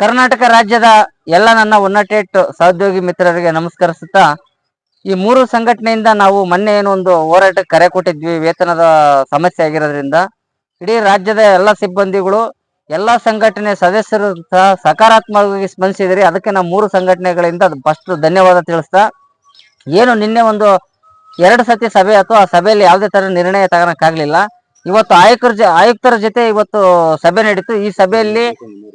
ಕರ್ನಾಟಕ ರಾಜ್ಯದ ಎಲ್ಲ ನನ್ನ ಉನ್ನಟೇಟ್ ಸಹೋದ್ಯೋಗಿ ಮಿತ್ರರಿಗೆ ನಮಸ್ಕರಿಸುತ್ತಾ, ಈ ಮೂರು ಸಂಘಟನೆಯಿಂದ ನಾವು ಮೊನ್ನೆ ಏನೋ ಒಂದು ಹೋರಾಟಕ್ಕೆ ಕರೆ ಕೊಟ್ಟಿದ್ವಿ, ವೇತನದ ಸಮಸ್ಯೆ ಆಗಿರೋದ್ರಿಂದ. ಇಡೀ ರಾಜ್ಯದ ಎಲ್ಲ ಸಿಬ್ಬಂದಿಗಳು, ಎಲ್ಲ ಸಂಘಟನೆ ಸದಸ್ಯರು ಸಹ ಸಕಾರಾತ್ಮಕವಾಗಿ ಸ್ಪಂದಿಸಿದ್ರಿ. ಅದಕ್ಕೆ ನಾವು ಮೂರು ಸಂಘಟನೆಗಳಿಂದ ಅದು ಫಸ್ಟ್ ಧನ್ಯವಾದ ತಿಳಿಸ್ತಾ, ಏನು ನಿನ್ನೆ ಒಂದು ಎರಡು ಸತಿ ಸಭೆ ಅಥವಾ ಆ ಸಭೆಯಲ್ಲಿ ಯಾವುದೇ ತರ ನಿರ್ಣಯ ತಗೊಳಕ್ಕಾಗ್ಲಿಲ್ಲ ಇವತ್ತು ಆಯುಕ್ತರ ಆಯುಕ್ತರ ಜೊತೆ ಇವತ್ತು ಸಭೆ ನಡೀತು. ಈ ಸಭೆಯಲ್ಲಿ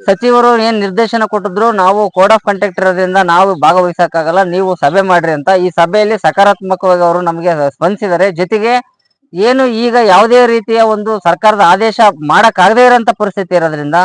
ಸಚಿವರು ಏನ್ ನಿರ್ದೇಶನ ಕೊಟ್ಟಿದ್ರು, ನಾವು ಕೋಡ್ ಆಫ್ ಕಂಟ್ಯಾಕ್ಟ್ ಇರೋದ್ರಿಂದ ನಾವು ಭಾಗವಹಿಸಕ್ಕಾಗಲ್ಲ, ನೀವು ಸಭೆ ಮಾಡ್ರಿ ಅಂತ ಈ ಸಭೆಯಲ್ಲಿ ಸಕಾರಾತ್ಮಕವಾಗಿ ಅವರು ನಮಗೆ ಸ್ಪಂದಿಸಿದ್ದಾರೆ. ಜೊತೆಗೆ ಏನು ಈಗ ಯಾವುದೇ ರೀತಿಯ ಒಂದು ಸರ್ಕಾರದ ಆದೇಶ ಮಾಡಕ್ಕಾಗದೇ ಇರೋಂತ ಪರಿಸ್ಥಿತಿ ಇರೋದ್ರಿಂದ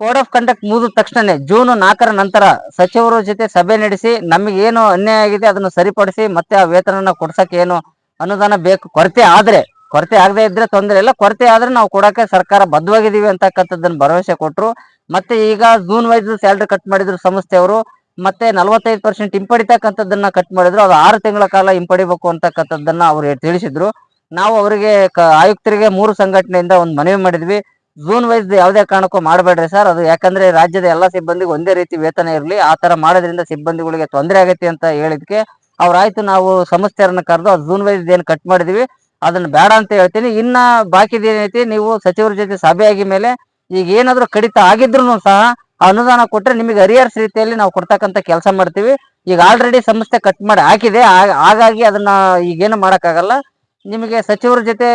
ಕೋಡ್ ಆಫ್ ಕಂಡಕ್ಟ್ ಮುಗಿದ ತಕ್ಷಣನೇ ಜೂನ್ ನಾಲ್ಕರ ನಂತರ ಸಚಿವರ ಜೊತೆ ಸಭೆ ನಡೆಸಿ ನಮಗೆ ಏನು ಅನ್ಯಾಯ ಆಗಿದೆ ಅದನ್ನು ಸರಿಪಡಿಸಿ ಮತ್ತೆ ಆ ವೇತನನ ಕೊಡ್ಸಕ್ಕೆ ಏನು ಅನುದಾನ ಬೇಕು ಕೊರತೆ ಆದ್ರೆ ಕೊರತೆ ಆಗದೆ ಇದ್ರೆ ತೊಂದರೆ ಇಲ್ಲ. ಕೊರತೆ ಆದ್ರೆ ನಾವು ಕೊಡಕ್ಕೆ ಸರ್ಕಾರ ಬದ್ಧವಾಗಿದ್ದೀವಿ ಅಂತಕ್ಕಂಥದ್ದನ್ನ ಭರವಸೆ ಕೊಟ್ರು. ಮತ್ತೆ ಈಗ ಜೂನ್ ವೈಸ್ ಸ್ಯಾಲ್ರಿ ಕಟ್ ಮಾಡಿದ್ರು ಸಂಸ್ಥೆಯವರು. ಮತ್ತೆ ನಲವತ್ತೈದು ಪರ್ಸೆಂಟ್ ಹಿಂಪಡಿತಕ್ಕಂಥದ್ದನ್ನ ಕಟ್ ಮಾಡಿದ್ರು. ಅದು ಆರು ತಿಂಗಳ ಕಾಲ ಹಿಂಪಡಿಬೇಕು ಅಂತಕ್ಕಂಥದ್ದನ್ನ ಅವ್ರು ತಿಳಿಸಿದ್ರು. ನಾವು ಅವರಿಗೆ ಆಯುಕ್ತರಿಗೆ ಮೂರು ಸಂಘಟನೆಯಿಂದ ಒಂದು ಮನವಿ ಮಾಡಿದ್ವಿ. ಜೂನ್ ವೈಸ್ ಯಾವುದೇ ಕಾರಣಕ್ಕೂ ಮಾಡಬೇಡ್ರಿ ಸರ್. ಅದು ಯಾಕಂದ್ರೆ ರಾಜ್ಯದ ಎಲ್ಲಾ ಸಿಬ್ಬಂದಿಗೆ ಒಂದೇ ರೀತಿ ವೇತನ ಇರಲಿ. ಆ ತರ ಮಾಡೋದ್ರಿಂದ ಸಿಬ್ಬಂದಿಗಳಿಗೆ ತೊಂದರೆ ಆಗೈತಿ ಅಂತ ಹೇಳಿದ್ಕೆ ಅವ್ರಾಯ್ತು ನಾವು ಸಂಸ್ಥೆಯರನ್ನ ಕರೆದು ಜೂನ್ ವೈಸ್ ಏನ್ ಕಟ್ ಮಾಡಿದ್ವಿ. ಅದನ್ನ ಬೇಡ ಅಂತ ಹೇಳ್ತೀನಿ. ಇನ್ನ ಬಾಕಿದ ಏನೈತಿ, ನೀವು ಸಚಿವರ ಜೊತೆ ಸಭೆ ಆಗಿ ಮೇಲೆ ಈಗ ಏನಾದ್ರು ಕಡಿತ ಆಗಿದ್ರು ಸಹ ಅನುದಾನ ಕೊಟ್ರೆ ನಿಮಗೆ ಹರಿಹರ್ಸ್ ರೀತಿಯಲ್ಲಿ ನಾವು ಕೊಡ್ತಕ್ಕಂತ ಕೆಲಸ ಮಾಡ್ತೀವಿ. ಈಗ ಆಲ್ರೆಡಿ ಸಂಸ್ಥೆ ಕಟ್ ಮಾಡಿ ಹಾಕಿದೆ. ಹಾಗಾಗಿ ಅದನ್ನ ಈಗೇನು ಮಾಡೋಕ್ಕಾಗಲ್ಲ. ನಿಮಗೆ ಸಚಿವರ ಜೊತೆ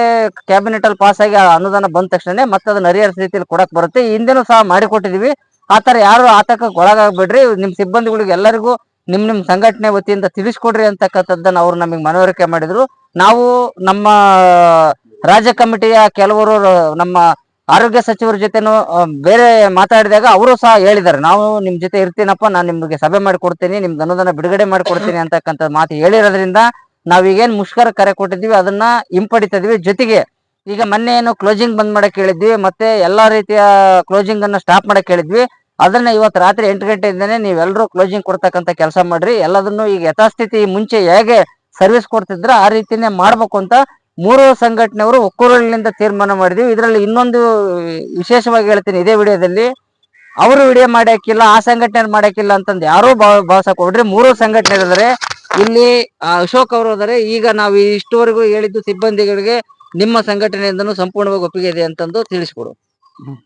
ಕ್ಯಾಬಿನೆಟ್ ಅಲ್ಲಿ ಪಾಸ್ ಆಗಿ ಅನುದಾನ ಬಂದ ತಕ್ಷಣ ಮತ್ತೆ ಅದನ್ನ ಹರಿಹರ್ಸ್ ರೀತಿಯಲ್ಲಿ ಕೊಡಕ್ ಬರುತ್ತೆ. ಹಿಂದೆನೂ ಸಹ ಮಾಡಿಕೊಟ್ಟಿದೀವಿ ಆ ತರ ಯಾರು ಆತಂಕಕ್ಕೆ ಒಳಗಾಗ್ಬೇಡ್ರಿ. ನಿಮ್ ಸಿಬ್ಬಂದಿಗಳಿಗೆ ಎಲ್ಲರಿಗೂ ನಿಮ್ ನಿಮ್ ಸಂಘಟನೆ ವತಿಯಿಂದ ತಿಳಿಸ್ಕೊಡ್ರಿ ಅಂತಕ್ಕಂಥದ್ದನ್ನ ಅವ್ರು ನಮಗೆ ಮನವರಿಕೆ ಮಾಡಿದ್ರು. ನಾವು ನಮ್ಮ ರಾಜ್ಯ ಕಮಿಟಿಯ ಕೆಲವರು, ನಮ್ಮ ಆರೋಗ್ಯ ಸಚಿವರ ಜೊತೆನೂ ಬೇರೆ ಮಾತಾಡಿದಾಗ ಅವರು ಸಹ ಹೇಳಿದ್ದಾರೆ. ನಾವು ನಿಮ್ ಜೊತೆ ಇರ್ತೀನಪ್ಪ, ನಾನು ನಿಮ್ಗೆ ಸಭೆ ಮಾಡಿ ಕೊಡ್ತೀನಿ ನಿಮ್ಗೆ ಅನುದಾನ ಬಿಡುಗಡೆ ಮಾಡಿ ಕೊಡ್ತೀನಿ ಅಂತಕ್ಕಂಥ ಮಾತು ಹೇಳಿರೋದ್ರಿಂದ ನಾವೀಗೇನ್ ಮುಷ್ಕರ ಕರೆ ಕೊಟ್ಟಿದ್ವಿ ಅದನ್ನ ಹಿಂಪಡಿತಾ ಇದೀವಿ ಜೊತೆಗೆ ಈಗ ಮೊನ್ನೆ ಏನು ಕ್ಲೋಸಿಂಗ್ ಬಂದ್ ಮಾಡಕ್ ಹೇಳಿದ್ವಿ, ಮತ್ತೆ ಎಲ್ಲಾ ರೀತಿಯ ಕ್ಲೋಸಿಂಗ್ ಅನ್ನ ಸ್ಟಾಪ್ ಮಾಡಕ್ ಹೇಳಿದ್ವಿ. ಅದನ್ನ ಇವತ್ತು ರಾತ್ರಿ ಎಂಟು ಗಂಟೆಯಿಂದನೇ ನೀವೆಲ್ಲರೂ ಕ್ಲೋಸಿಂಗ್ ಕೊಡ್ತಕ್ಕಂತ ಕೆಲಸ ಮಾಡ್ರಿ. ಎಲ್ಲದನ್ನು ಈಗ ಯಥಾಸ್ಥಿತಿ ಮುಂಚೆ ಹೇಗೆ ಸರ್ವಿಸ್ ಕೊಡ್ತಿದ್ರ ಆ ರೀತಿನೇ ಮಾಡ್ಬೇಕು ಅಂತ ಮೂರು ಸಂಘಟನೆಯವರು ಒಕ್ಕೂರಲಿನಿಂದ ತೀರ್ಮಾನ ಮಾಡಿದ್ವಿ. ಇದರಲ್ಲಿ ಇನ್ನೊಂದು ವಿಶೇಷವಾಗಿ ಹೇಳ್ತೀನಿ ಇದೇ ವಿಡಿಯೋದಲ್ಲಿ. ಅವರು ವಿಡಿಯೋ ಮಾಡ್ಯಾಕಿಲ್ಲ ಆ ಸಂಘಟನೆ ಮಾಡ್ಯಾಕಿಲ್ಲ ಅಂತಂದು ಯಾರೂ ಭಾವ ಭಾವಿಸಕ್ ಕೊಡ್ರಿ. ಮೂರು ಸಂಘಟನೆ ಇದ್ದಾರೆ ಇಲ್ಲಿ ಅಶೋಕ್ ಅವರು ಹೋದರೆ ಈಗ ನಾವು ಇಷ್ಟುವರೆಗೂ ಹೇಳಿದ್ದು ಸಿಬ್ಬಂದಿಗಳಿಗೆ ನಿಮ್ಮ ಸಂಘಟನೆಯಿಂದನೂ ಸಂಪೂರ್ಣವಾಗಿ ಒಪ್ಪಿಗೆ ಇದೆ ಅಂತಂದು ತಿಳಿಸ್ಕೊಡು.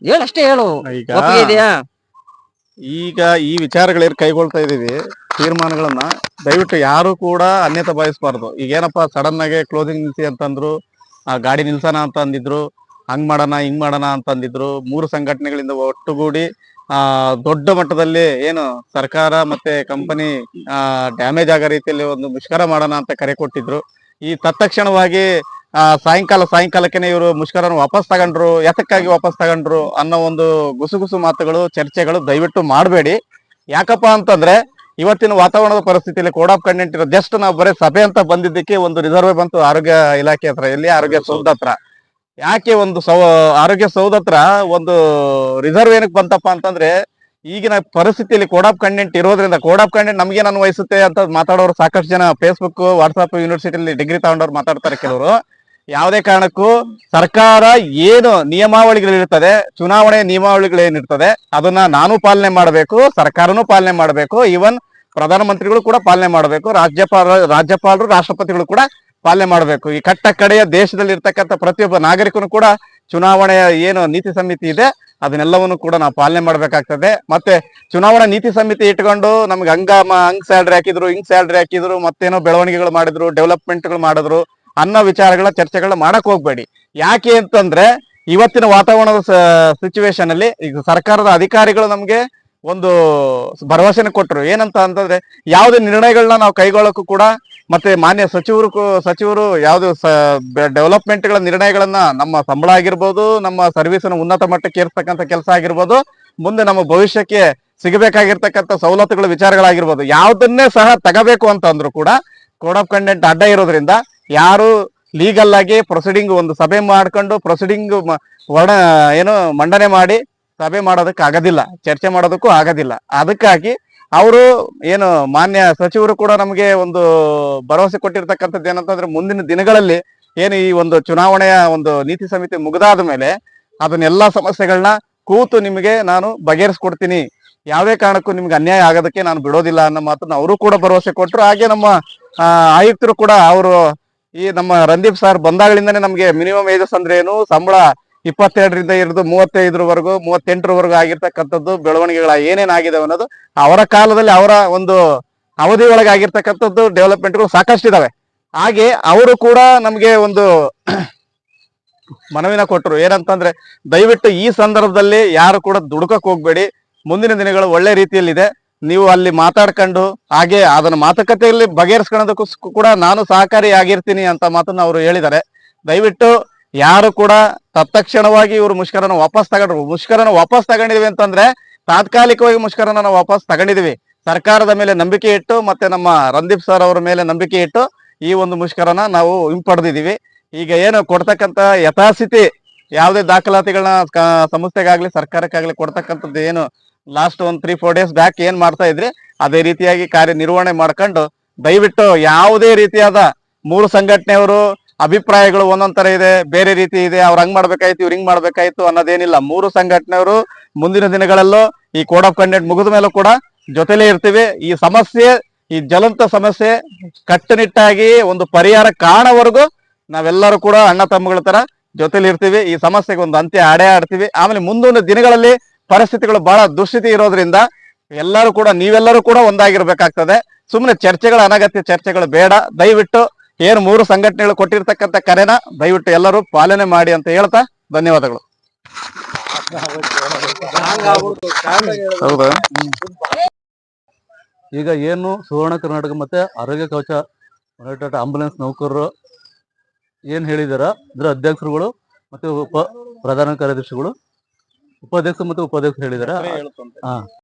ಹೇಳು ಅಷ್ಟೇ ಹೇಳು. ಒಪ್ಪಿಗೆ ಇದೆಯಾ? ಈಗ ಈ ವಿಚಾರಗಳೇನು ಕೈಗೊಳ್ತಾ ಇದ್ದೀವಿ, ತೀರ್ಮಾನಗಳನ್ನ ದಯವಿಟ್ಟು ಯಾರು ಕೂಡ ಅನ್ಯತೆ ಭಾವಿಸಬಾರ್ದು ಈಗ ಏನಪ್ಪ ಸಡನ್ ಆಗಿ ಕ್ಲೋಸಿಂಗ್ ನಿಲ್ಸಿ ಅಂತಂದ್ರು, ಆ ಗಾಡಿ ನಿಲ್ಸೋಣ ಅಂತ ಅಂದಿದ್ರು, ಹಂಗ್ ಮಾಡೋಣ, ಹಿಂಗ್ ಮಾಡೋಣ ಅಂತ ಅಂದಿದ್ರು, ಮೂರು ಸಂಘಟನೆಗಳಿಂದ ಒಟ್ಟುಗೂಡಿ, ಆ, ದೊಡ್ಡ ಮಟ್ಟದಲ್ಲಿ ಏನು ಸರ್ಕಾರ ಮತ್ತೆ ಕಂಪನಿ ಡ್ಯಾಮೇಜ್ ಆಗೋ ರೀತಿಯಲ್ಲಿ ಒಂದು ಮುಷ್ಕರ ಮಾಡೋಣ ಅಂತ ಕರೆ ಕೊಟ್ಟಿದ್ರು. ಈ ತತ್ಕ್ಷಣವಾಗಿ ಸಾಯಂಕಾಲ ಸಾಯಂಕಾಲಕ್ಕೆ ಇವರು ಮುಷ್ಕರನ್ನು ವಾಪಸ್ ತಗೊಂಡ್ರು. ಎತಕ್ಕಾಗಿ ವಾಪಸ್ ತಗೊಂಡ್ರು ಅನ್ನೋ ಒಂದು ಗುಸುಗುಸು ಮಾತುಗಳು ಚರ್ಚೆಗಳು ದಯವಿಟ್ಟು ಮಾಡಬೇಡಿ. ಯಾಕಪ್ಪ ಅಂತಂದ್ರೆ ಇವತ್ತಿನ ವಾತಾವರಣದ ಪರಿಸ್ಥಿತಿಯಲ್ಲಿ ಕೋಡ್ ಆಫ್ ಕಂಡೆಂಟ್ ಇರೋ ಜಸ್ಟ್ ನಾವು ಬರೀ ಸಭೆ ಅಂತ ಬಂದಿದ್ದಕ್ಕೆ ಒಂದು ರಿಸರ್ವ್ ಬಂತು ಆರೋಗ್ಯ ಇಲಾಖೆ ಹತ್ರ ಎಲ್ಲಿ ಆರೋಗ್ಯ ಸೌಧ ಹತ್ರ ಯಾಕೆ ಒಂದು ಸೌ ಆರೋಗ್ಯ ಸೌಧ ಹತ್ರ ಒಂದು ರಿಸರ್ವ್ ಏನಕ್ಕೆ ಬಂತಪ್ಪ ಅಂತಂದ್ರೆ ಈಗಿನ ಪರಿಸ್ಥಿತಿಯಲ್ಲಿ ಕೋಡ್ ಆಫ್ ಕಂಡೆಂಟ್ ಇರೋದ್ರಿಂದ ಕೋಡ್ ಆಫ್ ಕಂಡೆಂಟ್ ನಮ್ಗೆ ಅನ್ವಯಿಸುತ್ತೆ ಅಂತ ಮಾತಾಡೋರು ಸಾಕಷ್ಟು ಜನ ಫೇಸ್ಬುಕ್ ವಾಟ್ಸ್ಆಪ್ ಯೂನಿವರ್ಸಿಟಿಯಲ್ಲಿ ಡಿಗ್ರಿ ತಗೊಂಡವ್ರು ಮಾತಾಡ್ತಾರೆ ಕೆಲವರು. ಯಾವುದೇ ಕಾರಣಕ್ಕೂ ಸರ್ಕಾರ ಏನು ನಿಯಮಾವಳಿಗಳಿರ್ತದೆ ಚುನಾವಣೆ ನಿಯಮಾವಳಿಗಳೇನಿರ್ತದೆ, ಅದನ್ನ ನಾನು ಪಾಲನೆ ಮಾಡಬೇಕು, ಸರ್ಕಾರನೂ ಪಾಲನೆ ಮಾಡಬೇಕು ಈವನ್ ಪ್ರಧಾನಮಂತ್ರಿಗಳು ಕೂಡ ಪಾಲನೆ ಮಾಡಬೇಕು, ರಾಜ್ಯಪಾಲ, ರಾಜ್ಯಪಾಲರು, ರಾಷ್ಟ್ರಪತಿಗಳು ಕೂಡ ಪಾಲನೆ ಮಾಡಬೇಕು. ಈ ಕಟ್ಟ ಕಡೆಯ ದೇಶದಲ್ಲಿ ಇರ್ತಕ್ಕಂಥ ಪ್ರತಿಯೊಬ್ಬ ನಾಗರಿಕನು ಕೂಡ ಚುನಾವಣೆಯ ಏನು ನೀತಿ ಸಮಿತಿ ಇದೆ, ಅದನ್ನೆಲ್ಲವನ್ನು ಕೂಡ ನಾವು ಪಾಲನೆ ಮಾಡಬೇಕಾಗ್ತದೆ. ಮತ್ತೆ ಚುನಾವಣಾ ನೀತಿ ಸಮಿತಿ ಇಟ್ಕೊಂಡು ನಮ್ಗೆ ಹಂಗ ಹಂಗ್ ಸ್ಯಾಲ್ರಿ ಹಾಕಿದ್ರು, ಹಿಂಗ್ ಸ್ಯಾಲ್ರಿ ಹಾಕಿದ್ರು, ಮತ್ತೇನೋ ಬೆಳವಣಿಗೆಗಳು ಮಾಡಿದ್ರು ಡೆವಲಪ್ಮೆಂಟ್ಗಳು ಮಾಡಿದ್ರು ಅನ್ನೋ ವಿಚಾರಗಳ ಚರ್ಚೆಗಳನ್ನ ಮಾಡಕ್ ಹೋಗ್ಬೇಡಿ. ಯಾಕೆ ಅಂತಂದ್ರೆ ಇವತ್ತಿನ ವಾತಾವರಣದ ಸಿಚುವೇಶನ್ ಅಲ್ಲಿ ಈಗ ಸರ್ಕಾರದ ಅಧಿಕಾರಿಗಳು ನಮ್ಗೆ ಒಂದು ಭರವಸೆನ ಕೊಟ್ಟರು ಏನಂತ ಅಂತಂದ್ರೆ ಯಾವುದೇ ನಿರ್ಣಯಗಳನ್ನ ನಾವು ಕೈಗೊಳ್ಳಕ್ಕೂ ಕೂಡ ಮತ್ತೆ ಮಾನ್ಯ ಸಚಿವರು ಸಚಿವರು ಯಾವ್ದು ಡೆವಲಪ್ಮೆಂಟ್ಗಳ ನಿರ್ಣಯಗಳನ್ನ ನಮ್ಮ ಸಂಬಳ ಆಗಿರ್ಬೋದು, ನಮ್ಮ ಸರ್ವಿಸ್ ಉನ್ನತ ಮಟ್ಟಕ್ಕೆ ಏರ್ಸ್ತಕ್ಕಂಥ ಕೆಲಸ ಆಗಿರ್ಬೋದು, ಮುಂದೆ ನಮ್ಮ ಭವಿಷ್ಯಕ್ಕೆ ಸಿಗಬೇಕಾಗಿರ್ತಕ್ಕಂಥ ಸವಲತ್ತುಗಳ ವಿಚಾರಗಳಾಗಿರ್ಬೋದು. ಯಾವ್ದನ್ನೇ ಸಹ ತಗಬೇಕು ಅಂತ ಅಂದ್ರು ಕೂಡ ಕೋಡ್ ಆಫ್ ಕಂಡೆಂಟ್ ಅಡ್ಡ ಇರೋದ್ರಿಂದ ಯಾರು ಲೀಗಲ್ ಆಗಿ ಪ್ರೊಸೀಡಿಂಗ್ ಒಂದು ಸಭೆ ಮಾಡ್ಕೊಂಡು ಪ್ರೊಸೀಡಿಂಗ್ ವರ್ಣ, ಏನು ಮಂಡನೆ ಮಾಡಿ ಸಭೆ ಮಾಡೋದಕ್ಕೆ ಆಗೋದಿಲ್ಲ, ಚರ್ಚೆ ಮಾಡೋದಕ್ಕೂ ಆಗೋದಿಲ್ಲ. ಅದಕ್ಕಾಗಿ ಅವರು ಏನು ಮಾನ್ಯ ಸಚಿವರು ಕೂಡ ನಮಗೆ ಒಂದು ಭರವಸೆ ಕೊಟ್ಟಿರ್ತಕ್ಕಂಥದ್ದು ಏನಂತಂದ್ರೆ ಮುಂದಿನ ದಿನಗಳಲ್ಲಿ ಏನು ಈ ಒಂದು ಚುನಾವಣೆಯ ಒಂದು ನೀತಿ ಸಮಿತಿ ಮುಗಿದಾದ ಮೇಲೆ ಅದನ್ನೆಲ್ಲ ಸಮಸ್ಯೆಗಳನ್ನ ಕೂತು ನಿಮಗೆ ನಾನು ಬಗೆಹರಿಸ್ಕೊಡ್ತೀನಿ. ಯಾವುದೇ ಕಾರಣಕ್ಕೂ ನಿಮ್ಗೆ ಅನ್ಯಾಯ ಆಗೋದಕ್ಕೆ ನಾನು ಬಿಡೋದಿಲ್ಲ ಅನ್ನೋ ಮಾತನ್ನ ಅವರು ಕೂಡ ಭರವಸೆ ಕೊಟ್ಟರು. ಹಾಗೆ ನಮ್ಮ ಆಯುಕ್ತರು ಕೂಡ ಅವರು ಈ ನಮ್ಮ ರಂದೀಪ್ ಸರ್ ಬಂದಾಗಳಿಂದನೇ ನಮಗೆ ಮಿನಿಮಮ್ ಏಜಸ್ ಅಂದ್ರೆ ಏನು? ಸಂಬಳ ಇಪ್ಪತ್ತೆರಡರಿಂದ ಹಿಡಿದು ಮೂವತ್ತೈದರವರೆಗೂ, ಮೂವತ್ತೆಂಟರವರೆಗೂ ಆಗಿರ್ತಕ್ಕಂಥದ್ದು ಬೆಳವಣಿಗೆಗಳ ಏನೇನಾಗಿದೆ ಅನ್ನೋದು ಅವರ ಕಾಲದಲ್ಲಿ ಅವರ ಒಂದು ಅವಧಿ ಒಳಗೆ ಆಗಿರ್ತಕ್ಕಂಥದ್ದು ಡೆವಲಪ್ಮೆಂಟ್ಗಳು ಸಾಕಷ್ಟು ಇದಾವೆ. ಹಾಗೆ ಅವರು ಕೂಡ ನಮಗೆ ಒಂದು ಮನವಿನ ಕೊಟ್ಟರು. ಏನಂತಂದ್ರೆ, ದಯವಿಟ್ಟು ಈ ಸಂದರ್ಭದಲ್ಲಿ ಯಾರು ಕೂಡ ದುಡುಕಕ್ ಹೋಗ್ಬೇಡಿ. ಮುಂದಿನ ದಿನಗಳು ಒಳ್ಳೆ ರೀತಿಯಲ್ಲಿದೆ. ನೀವು ಅಲ್ಲಿ ಮಾತಾಡ್ಕೊಂಡು ಹಾಗೆ ಅದನ್ನ ಮಾತುಕತೆಯಲ್ಲಿ ಬಗೆಹರಿಸ್ಕೊಳ್ಳೋದಕ್ಕೂ ಕೂಡ ನಾನು ಸಹಕಾರಿಯಾಗಿರ್ತೀನಿ ಅಂತ ಮಾತನ್ನ ಅವರು ಹೇಳಿದ್ದಾರೆ. ದಯವಿಟ್ಟು ಯಾರು ಕೂಡ ತತ್ಕ್ಷಣವಾಗಿ ಇವರು ಮುಷ್ಕರನ ವಾಪಸ್ ತಗೊಂಡ್ರು. ಮುಷ್ಕರನ ವಾಪಸ್ ತಗೊಂಡಿದ್ವಿ ಅಂತಂದ್ರೆ ತಾತ್ಕಾಲಿಕವಾಗಿ ಮುಷ್ಕರನ ನಾವು ವಾಪಸ್ ತಗೊಂಡಿದೀವಿ. ಸರ್ಕಾರದ ಮೇಲೆ ನಂಬಿಕೆ ಇಟ್ಟು ಮತ್ತೆ ನಮ್ಮ ರಂದೀಪ್ ಸರ್ ಅವರ ಮೇಲೆ ನಂಬಿಕೆ ಇಟ್ಟು ಈ ಒಂದು ಮುಷ್ಕರನ ನಾವು ಹಿಂಪಡೆದಿದ್ದೀವಿ ಈಗ ಏನು ಕೊಡ್ತಕ್ಕಂತ ಯಥಾಸ್ಥಿತಿ ಯಾವುದೇ ದಾಖಲಾತಿಗಳನ್ನ ಸಂಸ್ಥೆಗಾಗ್ಲಿ ಸರ್ಕಾರಕ್ಕಾಗ್ಲಿ ಕೊಡ್ತಕ್ಕಂಥದ್ದು ಏನು ಲಾಸ್ಟ್ ಒಂದು ತ್ರೀ ಫೋರ್ ಡೇಸ್ ಬ್ಯಾಕ್ ಏನ್ ಮಾಡ್ತಾ ಇದ್ರಿ? ಅದೇ ರೀತಿಯಾಗಿ ಕಾರ್ಯ ನಿರ್ವಹಣೆ ಮಾಡ್ಕೊಂಡು ದಯವಿಟ್ಟು ಯಾವುದೇ ರೀತಿಯಾದ ಮೂರು ಸಂಘಟನೆಯವರು ಅಭಿಪ್ರಾಯಗಳು ಒಂದೊಂದ್ ತರ ಇದೆ, ಬೇರೆ ರೀತಿ ಇದೆ, ಅವ್ರ ಹಂಗ್ ಮಾಡ್ಬೇಕಾಯ್ತು, ಇವ್ರು ಹಿಂಗ್ ಮಾಡ್ಬೇಕಾಯ್ತು ಅನ್ನೋದೇನಿಲ್ಲ. ಮೂರು ಸಂಘಟನೆಯವರು ಮುಂದಿನ ದಿನಗಳಲ್ಲೂ ಈ ಕೋಡ್ ಆಫ್ ಕಂಡಕ್ಟ್ ಮುಗಿದ ಮೇಲೂ ಕೂಡ ಜೊತೆಲೇ ಇರ್ತೀವಿ. ಈ ಸಮಸ್ಯೆ, ಈ ಜ್ವಲಂತ ಸಮಸ್ಯೆ ಕಟ್ಟುನಿಟ್ಟಾಗಿ ಒಂದು ಪರಿಹಾರ ಕಾಣವರೆಗೂ ನಾವೆಲ್ಲರೂ ಕೂಡ ಅಣ್ಣ ತಮ್ಮಗಳ ತರ ಜೊತೆಲಿ ಇರ್ತೀವಿ. ಈ ಸಮಸ್ಯೆಗೆ ಒಂದು ಅಂತ್ಯ ಆಡೇ ಆಡ್ತೀವಿ. ಆಮೇಲೆ ಮುಂದೊಂದು ದಿನಗಳಲ್ಲಿ ಪರಿಸ್ಥಿತಿಗಳು ಬಹಳ ದುಸ್ಥಿತಿ ಇರೋದ್ರಿಂದ ಎಲ್ಲರೂ ಕೂಡ, ನೀವೆಲ್ಲರೂ ಕೂಡ ಒಂದಾಗಿರ್ಬೇಕಾಗ್ತದೆ. ಸುಮ್ಮನೆ ಚರ್ಚೆಗಳ ಅನಗತ್ಯ ಚರ್ಚೆಗಳು ಬೇಡ. ದಯವಿಟ್ಟು ಏನು ಮೂರು ಸಂಘಟನೆಗಳು ಕೊಟ್ಟಿರ್ತಕ್ಕಂಥ ಕರೆನ ದಯವಿಟ್ಟು ಎಲ್ಲರೂ ಪಾಲನೆ ಮಾಡಿ ಅಂತ ಹೇಳ್ತಾ ಧನ್ಯವಾದಗಳು. ಈಗ ಏನು ಸುವರ್ಣ ಕರ್ನಾಟಕ ಮತ್ತೆ ಆರೋಗ್ಯ ಕವಚ ಆಂಬುಲೆನ್ಸ್ ನೌಕರರು ಏನ್ ಹೇಳಿದಾರ? ಅಂದ್ರೆ ಅಧ್ಯಕ್ಷರುಗಳು ಮತ್ತೆ ಪ್ರಧಾನ ಕಾರ್ಯದರ್ಶಿಗಳು. ಉಪಾಧ್ಯಕ್ಷ ಮತ್ತೆ ಉಪಾಧ್ಯಕ್ಷರು ಹೇಳಿದಾರ.